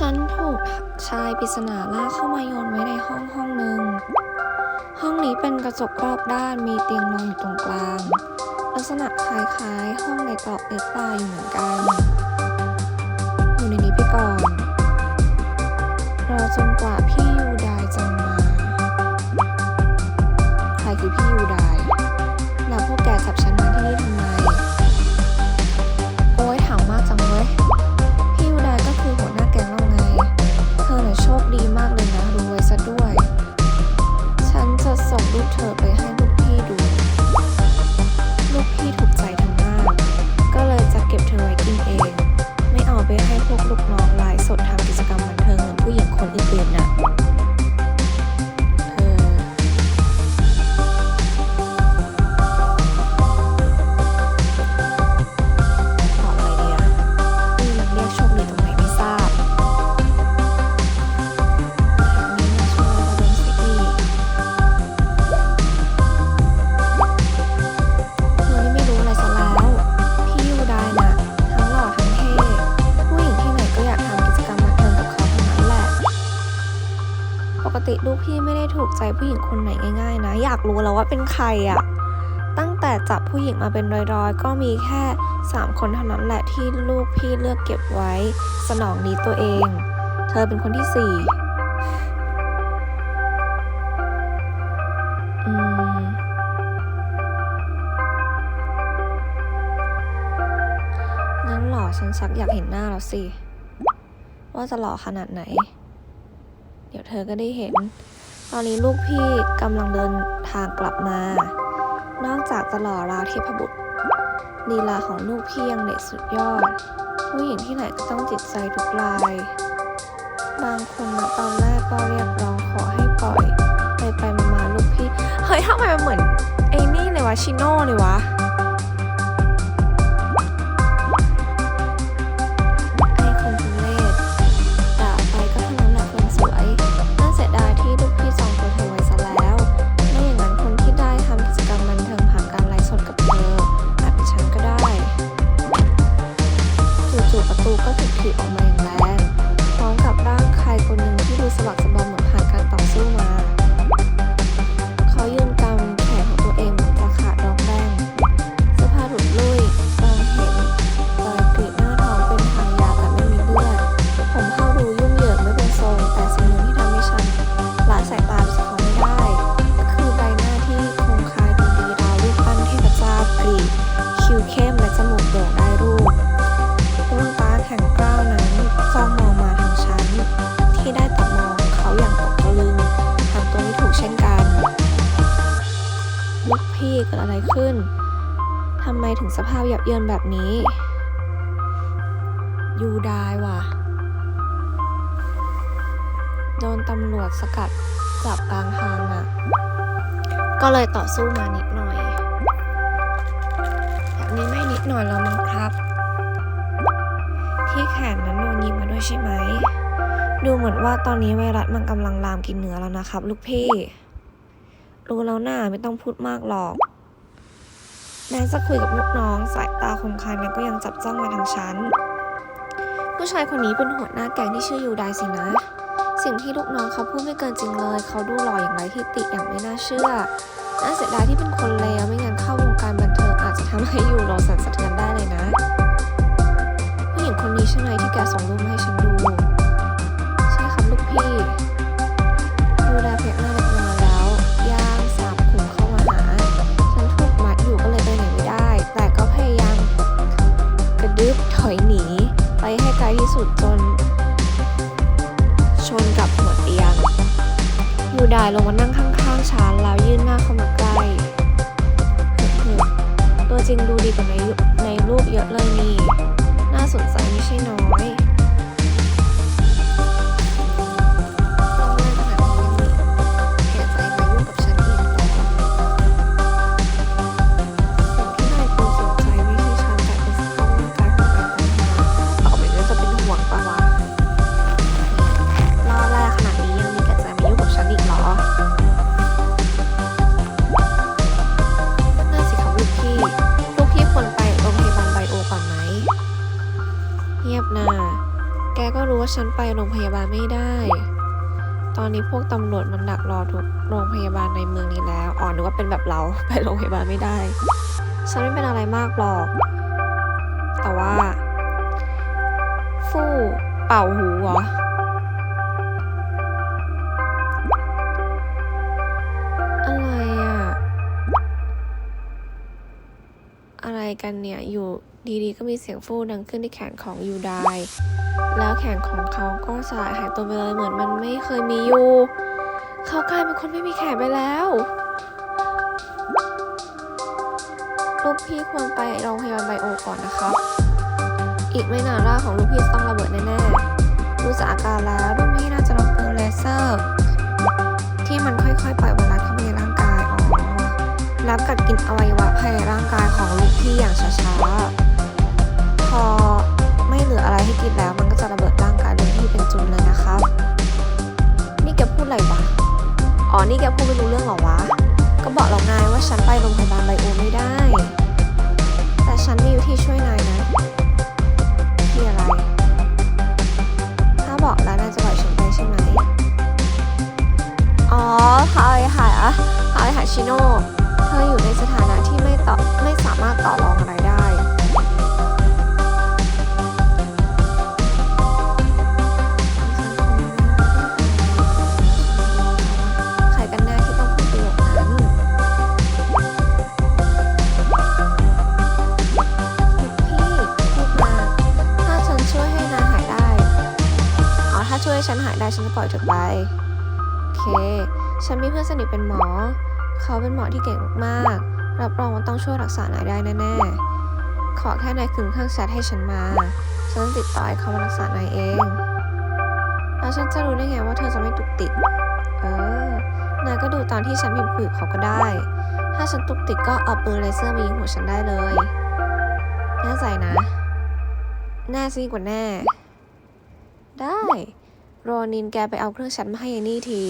ฉันถูกชายปริศนาลากเข้ามาโยนไว้ในห้องห้องหนึ่ง ห้องนี้เป็นกระจกรอบด้านมีเตียงนอนอยู่ตรงกลาง ลักษณะคล้ายๆ ห้องในเกาะเอสปาอยู่เหมือนกัน ลูกพี่ไม่ได้ถูกใจผู้หญิงคนไหนง่าย ๆ นะ อยากรู้แล้วว่าเป็นใครอะตั้งแต่จับผู้หญิงมาเป็นร้อยๆ ก็มีแค่ 3 คนเท่านั้นแหละที่ลูกพี่เลือกเก็บไว้ สนองนี้ตัวเอง เธอเป็นคนที่สี่งั้นหล่อฉันชักอยากเห็นหน้าแล้วสิ ว่าจะหล่อขนาดไหน เดี๋ยวเธอก็ได้เห็น ตอนนี้ลูกพี่กำลังเดินทางกลับมา นอกจากจะหล่อราเทพบุตรลีลาของลูกพี่ยังเด็ดสุดยอด ผู้หญิงที่ไหนก็ต้องจิตใจทุกราย บางคนนะตอนแรกก็เรียกร้องขอให้ปล่อย ไปไปมามาลูกพี่ เฮ้ยทำไมมันเหมือนไอ้นี่เลยวะชิโน่เลยวะ ทำไมถึงสภาพยับเยินแบบนี้ ยูได้ว่ะ โดนตำรวจสกัดจับกลางทางอะ ก็เลยต่อสู้มานิดหน่อย แบบนี้ไม่นิดหน่อยแล้วมั้งครับ ที่แขนนั้นโดนยิงมาด้วยใช่ไหม ดูเหมือนว่าตอนนี้ไวรัสมันกำลังลามกินเนื้อแล้วนะครับ ลูกพี่ รู้แล้วน่าไม่ต้องพูดมากหรอก แม้จะคุยกับลูกน้องสายตาคมคายนั้นก็ยังจับจ้องมาทางฉัน ผู้ชายคนนี้เป็นหัวหน้าแก๊งที่ชื่อยูไดสินะ สิ่งที่ลูกน้องเขาพูดไม่เกินจริงเลย เขาดูหล่ออย่างไรที่ติอย่างไม่น่าเชื่อ น่าเสียดายที่เป็นคนเลวไม่งั้น ยูไดลงมานั่งข้างๆฉันแล้วยื่นหน้าเข้ามาใกล้เฮ้ตัวจริงดูดีกว่าในในรูปเยอะเลยนี่ น่าสนใจไม่ใช่น้อย ฉันไปโรงพยาบาลไม่ได้ ตอนนี้พวกตำรวจมันดักรอทุกโรงพยาบาลในเมืองนี้แล้ว อ๋อนึกว่าเป็นแบบเราไปโรงพยาบาลไม่ได้ ฉันไม่เป็นอะไรมากหรอก แต่ว่า ฟู่เป่าหูเหรออะไรอะอะไรกันเนี่ย อยู่ดีๆ ก็มีเสียงฟู่ดังขึ้นที่แขนของยูได แล้วแขนของเขาก็สลายหายตัวไปเลยเหมือนมันไม่เคยมีอยู่ เขากลายเป็นคนไม่มีแขนไปแล้วลูกพี่ควรไปโรงพยาบาลไบโอก่อนนะครับ อีกไม่นานร่างของลูกพี่ต้องระเบิดแน่ๆดูจากอาการแล้วลูกพี่น่าจะรับปืนเลเซอร์ ที่มันค่อยๆปล่อยไวรัสเข้าไปในร่างกายอ๋อแล้วกัดกินอวัยวะภายในร่างกายของลูกพี่อย่างช้าๆ พอ เหลืออะไรให้กินแล้ว มันก็จะระเบิดร่างกายลูกพี่เป็นจุนเลยนะครับ นี่แกพูดอะไรวะ อ๋อ นี่แกพูดไม่รู้เรื่องหรอวะ ก็บอกเราไงว่าฉันไปโรงพยาบาลไบโอไม่ได้ แต่ฉันมีวิธีช่วยนายนะที่อะไร ถ้าบอกแล้วนายจะปล่อยฉันไปใช่ไหม อ๋อฮายหายอะฮายหาชิโน่ เธออยู่ในสถานะที่ไม่ต่อไม่สามารถต่อรองอะไรได้ ฉันหายได้ฉันจะปล่อยเธอไป โอเค ฉันมีเพื่อนสนิทเป็นหมอ เขาเป็นหมอที่เก่งมาก รับรองว่าต้องช่วยรักษานายได้แน่ๆ ขอแค่นายคืนเครื่องแชทให้ฉันมา ฉันจะติดต่อให้เขามารักษานายเอง แล้วฉันจะรู้ได้ไงว่าเธอจะไม่ตุกติด เออ นายก็ดูตอนที่ฉันพิมพ์คุยกับเขาก็ได้ ถ้าฉันตุกติดก็เอาปืนเลเซอร์มายิงหัวฉันได้เลย แน่ใจนะ แน่ซิกว่าแน่ได้ โรนินแกไปเอาเครื่องแชทมาให้ยายนี่ที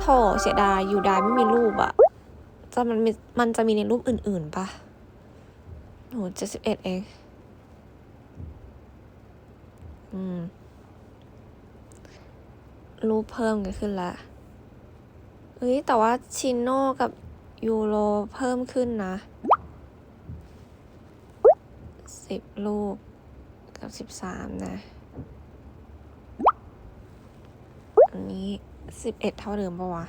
โถเสียดายอยู่ได้ไม่มีรูปอะจะมันม,มันจะมีในรูปอื่นๆปะโหเจ็ดสิบเอ็ดเอง อืม รูปเพิ่มกันขึ้นละเฮ้ย แต่ว่าชินโน่กับยูโรเพิ่มขึ้นนะสิบรูปกับสิบสามนะ อัน นี้สิบเอ็ดเท่าเดิมปะวะ